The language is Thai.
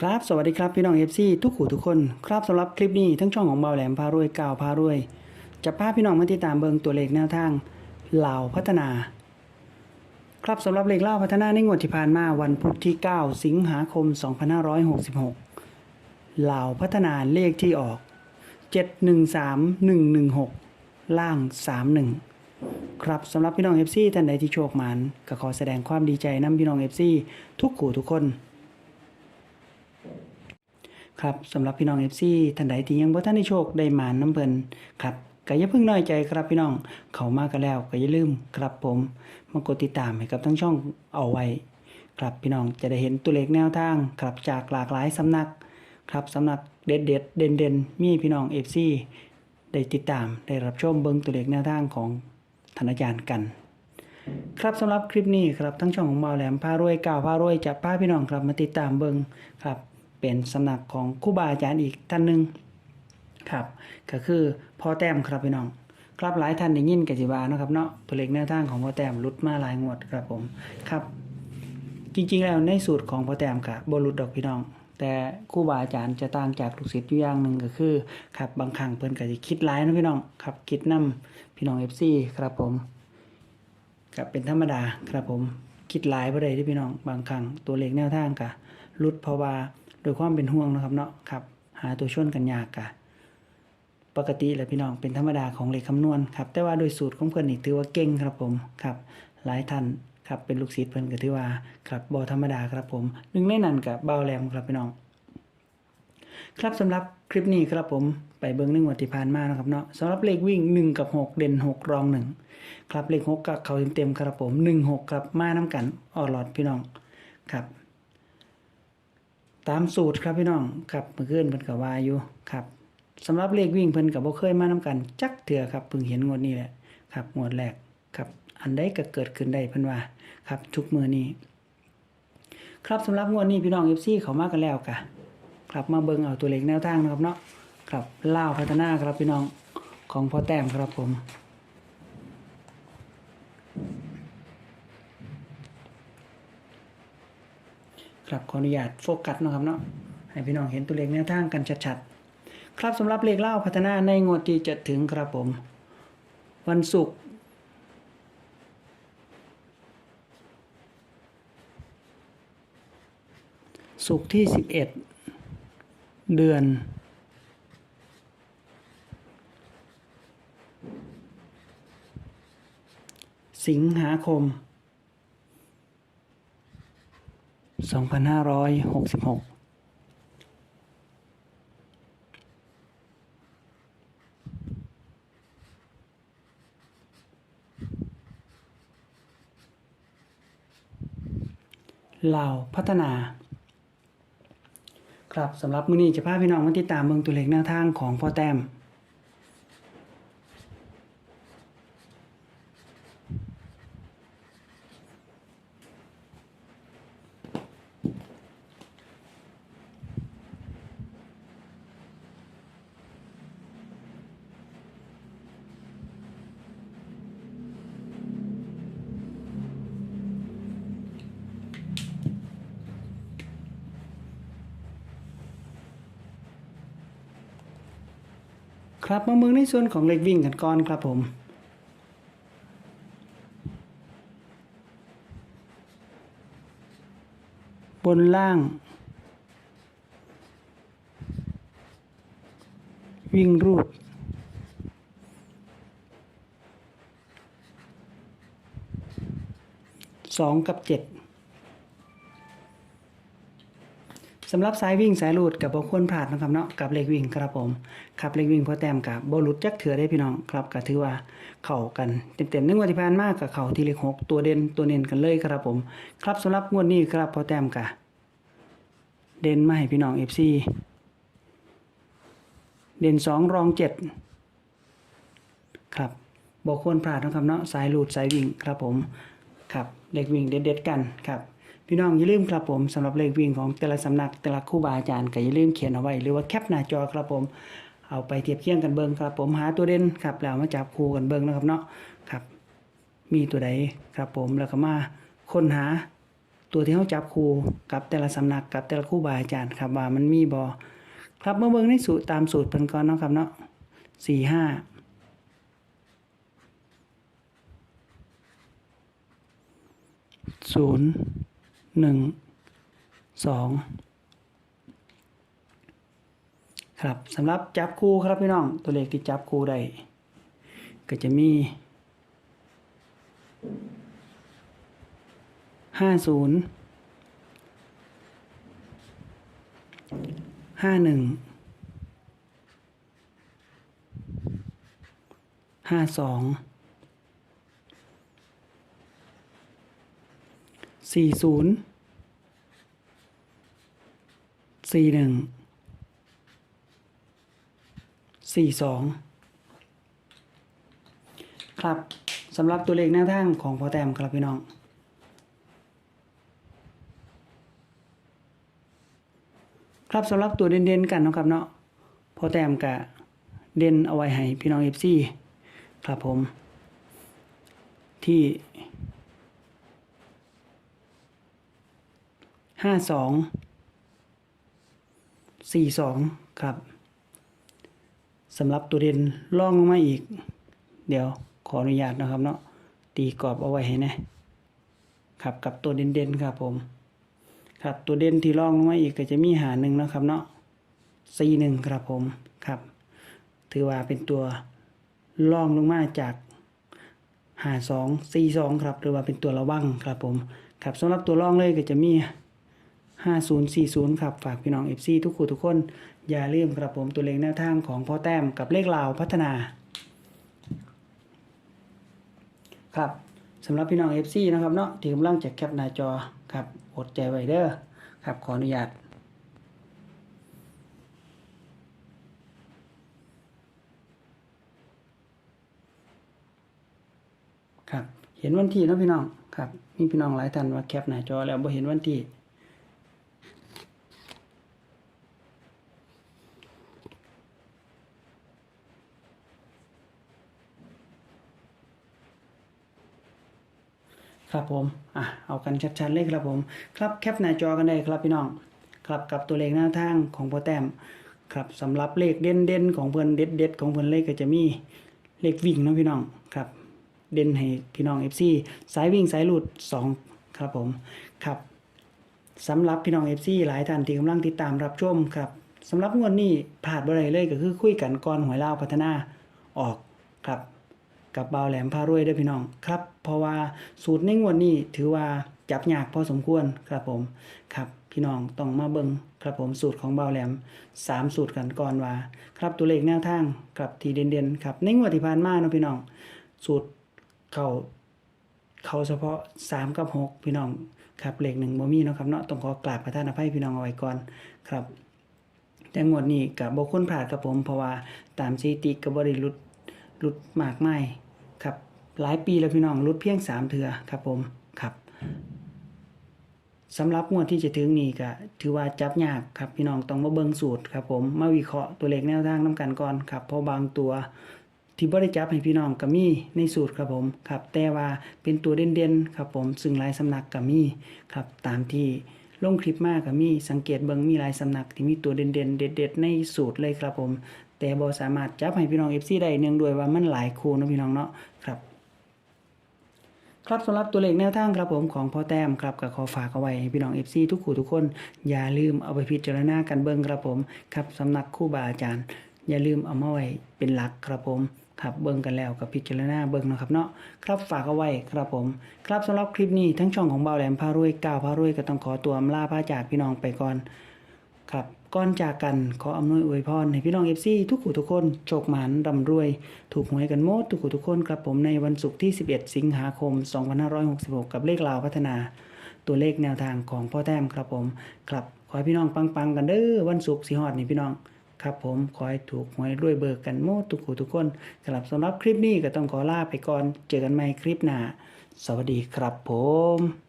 ครับ สวัสดีครับ พี่น้องเอฟซีทุกขู่ทุกคน ครับสำหรับคลิปนี้ทั้งช่องของเบาแหลมพารวยกาวพารวย จะพาพี่น้องมาติดตามเบิงตัวเลขแนวทางเหล่าพัฒนา ครับสำหรับเลขเล่าพัฒนาในงวดที่ผ่านมาวันพุธที่ 9 สิงหาคม 2566ลาพัฒนาเลขที่ออก 713116 ล่าง 31 ครับสำหรับพี่น้อง FC ท่านใดที่โชคหมานก็ขอแสดงความดีใจนํพี่น้อง FC ทุกขู่ทุกคน ครับสำหรับพี่น้อง FC ท่านใดที่ยังบ่ทันได้โชคได้หมานน้ำเพิ่นครับก็อย่าเพิ่งน้อยใจครับพี่น้องเขามากันแล้วก็อย่าลืมครับผมมากดติดตามให้กับทั้งช่องเอาไว้ ครับพี่น้องจะได้เห็นตัวเลขแนวทางครับจากหลากหลายสำนักครับสำนักเด็ดเด็ดเด่นเด่นมีพี่น้อง FC ได้ติดตามได้รับชมเบิ่งตัวเลขแนวทางของธนาจารย์กัน ครับสำหรับคลิปนี้ครับทั้งช่องของเบาแหลมพารวยกล่าวพารวยจะพาพี่น้องครับมาติดตามเบิ้งครับ เป็นสำนักของครูบาอาจารย์อีกท่านหนึ่งครับก็คือพ่อแต้มครับพี่น้อง ครับหลายท่านได้ยินกันสิบาเนาะครับเนาะตัวเลขแนวทางของพ่อแต้มลุดมาหลายงวดครับผมครับ จริงๆแล้วในสูตรของพ่อแต้มกับบรุดดอกพี่น้อง แต่ครูบาอาจารย์จะต่างจากลูกศิษย์อยู่อย่างหนึ่งก็คือครับบางครั้งเพิ่นก็สิคิดหลายนะพี่น้องครับคิดนํพี่น้อง FC ครับผมกับเป็นธรรมดาครับผมคิดหลายบ่ได้ที่พี่น้องบางครั้งตัวเลขแนวทางกะลุดเพราะว่า โดยความเป็นห่วงนะครับเนาะครับ หาตัวชนกันยากกะปกติแหละพี่น้องเป็นธรรมดาของเลขคำนวณครับ แต่ว่าโดยสูตรของเพิ่นนี่ถือว่าเก่งครับผมครับ หลายท่านครับเป็นลูกศิษย์เพิ่นก็ถือว่าครับบ่ธรรมดาครับผมหนึ่งในนั้นกับเบาแหลมครับพี่น้อง ครับสำหรับคลิปนี้ครับผมไปเบิ้งหนึ่งวันที่ผ่านมานะครับเนาะสำหรับเลขวิ่ง 1 กับ 6 เด่น 6 รอง 1 ครับเลข6กับเขาเต็มๆครับผม 1 6 ครับมาน้ำกันออลอดพี่น้องครับ ตามสูตรครับพี่น้องครับเมื่อคืนเพิ่นก็ว่าอยู่ครับสำหรับเลขวิ่งเพิ่นก็บ่เคยมาน้ำกันจักเถื่อครับเพิ่งเห็นงวดนี้แหละครับงวดแรกครับ อันใดก็เกิดขึ้นได้เพิ่นว่าครับ ทุกมือนี้ครับสำหรับงวดนี้พี่น้อง FC เขามากันแล้วกะครับมาเบิ่งเอาตัวเลขแนวทางนะครับเนาะครับล่าวพัฒนาครับพี่น้องของพ่อแต้มครับผม ครับขออนุญาตโฟกัสนะครับเนาะให้พี่น้องเห็นตัวเลขแนวทางกันชัดๆครับสำหรับเลขเล่าพัฒนาในงวดที่จะถึงครับผม วันศุกร์ศุกร์ที่สิบเอ็ดเดือนสิงหาคม 2566ลาพัฒนา ครับสำหรับมื้อนี้จะพาพี่น้องมาติดตามเบิ่งตัวเลขแนวทางของพ่อแต้ม ครับมาเมืองในส่วนของเลขวิ่งกันก่อนครับผมบนล่าง วิ่งรูด สองกับเจ็ด สำหรับสายวิ่งสายรูดกับบควรพลาดนะครับเนาะกับเลขวิ่งครับผมครับเลขวิ่งพอแต้มกับบหลุดจักเถื่อได้พี่น้องครับก็ถือว่าเข้ากันเต็มๆในงวดที่ผ่านมากกับเข้าที่เลขหกตัวเด่นตัวเน้นกันเลยครับผม ครับสำหรับงวดนี้ครับพอแต้มกะเด่นมาให้พี่น้อง FC เด่นสองรองเจ็ดครับบอควรพลาดนะครับเนาะสายรูดสายวิ่งครับผมครับเลขวิ่งเด็ดๆกันครับ พี่น้องอย่าลืมครับผมสำหรับเลขวิ่งของแต่ละสำนักแต่ละครูบาอาจารย์ก็อย่าลืมเขียนเอาไว้ หรือว่าแคปหน้าจอครับผมเอาไปเทียบเคียงกันเบิ่งครับ ผมหาตัวเด่นครับแล้วมาจับคู่กันเบิ่งนะครับเนาะครับ มีตัวใดครับผมแล้วก็มาค้นหาตัวที่เขาจับคู่กับแต่ละสำนักกับแต่ละครูบาอาจารย์ครับว่ามันมีบ่ครับเมาเบิ่งในสูตรตามสูตรเพิ่นก่อนเนาะครับเนาะสี่ห้าศูนย์ หนึ่งสองครับสำหรับจับคู่ครับพี่น้องตัวเลขที่จับคู่ได้ก็จะมีห้าศูนย์ห้าหนึ่งห้าสอง สี่ศูนย์สี่หนึ่งสี่สองครับสำหรับตัวเลขหน้าทางของพอแต้มครับพี่น้องครับสำหรับตัวเด่นๆกันนะครับเนาะพอแต้มกะเด่นเอาไว้ให้พี่น้องเอฟซีครับผม ที่ ห้าสองสี่สองครับสำหรับตัวเด่นล่องลงมาอีก เดี๋ยวขออนุญาตนะครับเนาะตีกรอบเอาไว้ให้นะครับกับตัวเด่นๆครับผม ครับตัวเด่นที่ร่องลงมาอีกก็จะมีหาหนึ่งนะครับเนาะซีหนึ่งครับผมครับ ถือว่าเป็นตัวร่องลงมาจากหาสองซีสองครับหรือว่าเป็นตัวระวังครับผม ครับสำหรับตัวร่องเลยก็จะมี ห้าศูนย์สี่ศูนย์ครับ ฝากพี่น้องเอฟซีทุกคนทุกคน อย่าลืมครับผมตัวเลขแนวทางของพ่อแต้มกับเลขลาวพัฒนา ครับสำหรับพี่น้อง FC นะครับเนาะที่กำลังจะแคปหน้าจอครับอดใจไว้เด้อครับขออนุญาตครับเห็นวันที่นะพี่น้องครับมีพี่น้องหลายท่านว่าแคปหน้าจอแล้วบ่เห็นวันที่ ครับผมอะเอากันชัดๆเลยครับผม ครับแคปหน้าจอกันได้ครับพี่น้อง ครับกับตัวเลขหน้าทางของโปรแต้มครับสำหรับเลขเด่นๆของเพิ่นเด็ดๆของเพิ่นเลขก็จะมีเลขวิ่งนะพี่น้องครับ เด่นให้พี่น้อง FC สายวิ่งสายหลุด 2 ครับผมครับสำหรับพี่น้อง FC หลายท่านที่กำลังติดตามรับชมครับสำหรับงวดนี้พลาดบ่ได้เลยก็คือคุยกันก่อนหวยลาพัฒนาออกครับ กับเบาแหลมพารวยด้วยพี่น้องครับ เพราะว่าสูตรในงวดนี้ถือว่าจับยากพอสมควรครับผมครับพี่น้องต้องมาเบิ่งครับผมสูตรของเบาแหลมสามสูตรกันก่อนว่า ครับตัวเลขแนวทางกับทีเด่นๆครับในงวดที่ผ่านมาเนาะพี่น้อง สูตรเขาเขาเฉพาะสามกับหกพี่น้องครับเลขหนึ่งบ่มีเนาะครับเนาะต้องขอกราบประทานอภัยพี่น้องเอาไว้ก่อนครับ แต่งวดนี้กับบคนพลาดครับผมเพราะว่าตามสถิติกับบริลุดลุดมากไม่ หลายปีแล้วพี่น้องลุดเพียงสามเถื่อครับผมครับสำหรับงวดที่จะถึงนี้ก็ถือว่าจับยากครับพี่น้องต้องมาเบิ่งสูตรครับผมมาวิเคราะห์ตัวเลขแนวทางน้กันก่อนครับเพราะบางตัวที่บริจับให้พี่น้องก็มีในสูตรครับผมครับแต่ว่าเป็นตัวเด่นๆครับผมซึ่งหลายสำนักก็มีครับตามที่ลงคลิปมากก็มีสังเกตเบิงมีหลายสำนักที่มีตัวเด่นๆ เด็ด ๆ ในสูตรเลยครับผม แต่บ่สามารถจับให้พี่น้อง FC ได้เนื่องด้วยว่ามันหลายคู่นะพี่น้องเนาะครับ ครับสำหรับตัวเลขแนวทางครับผมของพ่อแต้มครับก็ขอฝากเอาไว้พี่น้อง FC ทุกคู่ทุกคน อย่าลืมเอาไปพิจารณากันเบิ่งครับผมครับสำนักคู่บาอาจารย์ อย่าลืมเอามาไว้เป็นหลักครับผมครับเบิ่งกันแล้วกับพิจารณาเบิ่งนะครับเนาะครับฝากเอาไว้ครับผม ครับสำหรับคลิปนี้ทั้งช่องของเบาแหลมพารวยก้าวพารวยก็ต้องขอตัวอำลาพาจากพี่น้องไปก่อนครับ ก่อนจากกันขออำนวยอวยพรให้พี่น้องเอฟซีทุกผู้ทุกคนโชคหมานร่ำรวย ถูกหวยกันหมดทุกผู้ทุกคนครับผมในวันศุกร์ที่ 11 สิงหาคม 2566 กับเลขลาวพัฒนา ตัวเลขแนวทางของพ่อแต้มครับผมครับขอให้พี่น้องปังๆกันเด้อวันศุกร์สิฮอดนี่พี่น้องครับผมขอให้ถูกหวยรวยเบิกกันหมดทุกผู้ทุกคนสำหรับสำหรับคลิปนี้ก็ต้องขอลาไปก่อน เจอกันใหม่คลิปหน้าสวัสดีครับผม